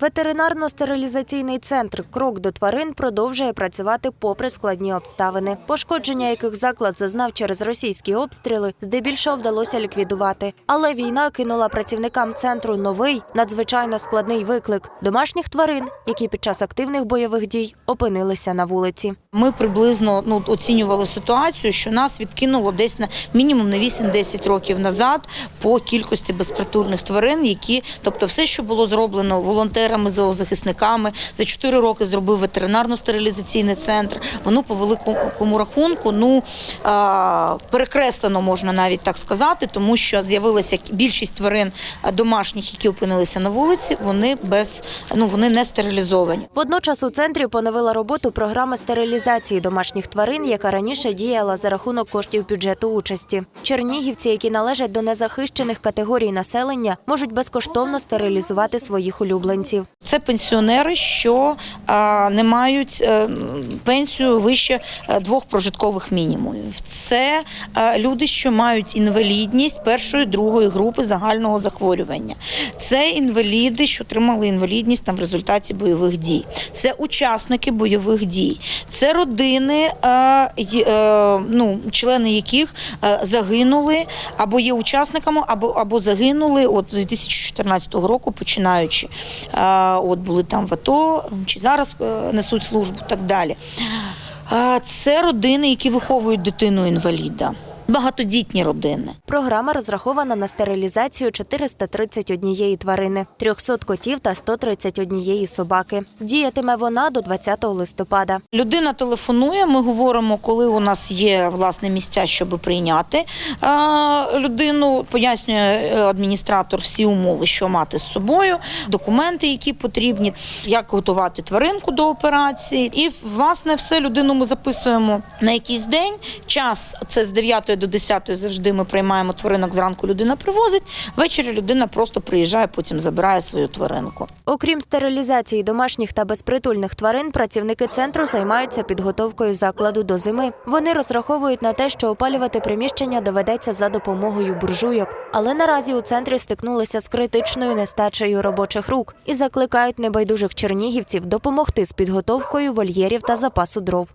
Ветеринарно-стерилізаційний центр Крок до тварин продовжує працювати попри складні обставини. Пошкодження яких заклад зазнав через російські обстріли, здебільшого вдалося ліквідувати. Але війна кинула працівникам центру новий надзвичайно складний виклик домашніх тварин, які під час активних бойових дій опинилися на вулиці. Ми приблизно ну, оцінювали ситуацію, що нас відкинуло десь на мінімум на 8-10 років назад по кількості безпритульних тварин, які, тобто, все, що було зроблено волонтерами, зоозахисниками, за 4 роки зробив ветеринарно-стерилізаційний центр. Воно по великому рахунку, ну перекреслено можна навіть так сказати, тому що з'явилася більшість тварин домашніх, які опинилися на вулиці. Вони без ну вони не стерилізовані. Водночас у центрі поновила роботу програма стерилізації домашніх тварин, яка раніше діяла за рахунок коштів бюджету участі. Чернігівці, які належать до незахищених категорій населення, можуть безкоштовно стерилізувати своїх улюбленців. Це пенсіонери, що не мають е, пенсію вище е, двох прожиткових мінімумів. Це е, люди, що мають інвалідність першої другої групи загального захворювання. Це інваліди, що отримали інвалідність там в результаті бойових дій. Це учасники бойових дій. Це родини, ну, члени яких загинули або є учасниками, або, або загинули от з 2014 року, починаючи. От були там в АТО, чи зараз е, несуть службу, так далі. Це родини, які виховують дитину інваліда. Багатодітні родини. Програма розрахована на стерилізацію 431 тварини, 300 котів та 131 собаки. Діятиме вона до 20 листопада. Людина телефонує. Ми говоримо, коли у нас є власне місця, щоб прийняти людину. Пояснює е, адміністратор всі умови, що мати з собою, документи, які потрібні, як готувати тваринку до операції. І власне все людину ми записуємо на якийсь день. Час це з 9 до 10 завжди ми приймаємо тваринок. Зранку людина привозить. Ввечері людина просто приїжджає, потім забирає свою тваринку. Окрім стерилізації домашніх та безпритульних тварин, працівники центру займаються підготовкою закладу до зими. Вони розраховують на те, що опалювати приміщення доведеться за допомогою буржуйок. Але наразі у центрі стикнулися з критичною нестачею робочих рук і закликають небайдужих чернігівців допомогти з підготовкою вольєрів та запасу дров.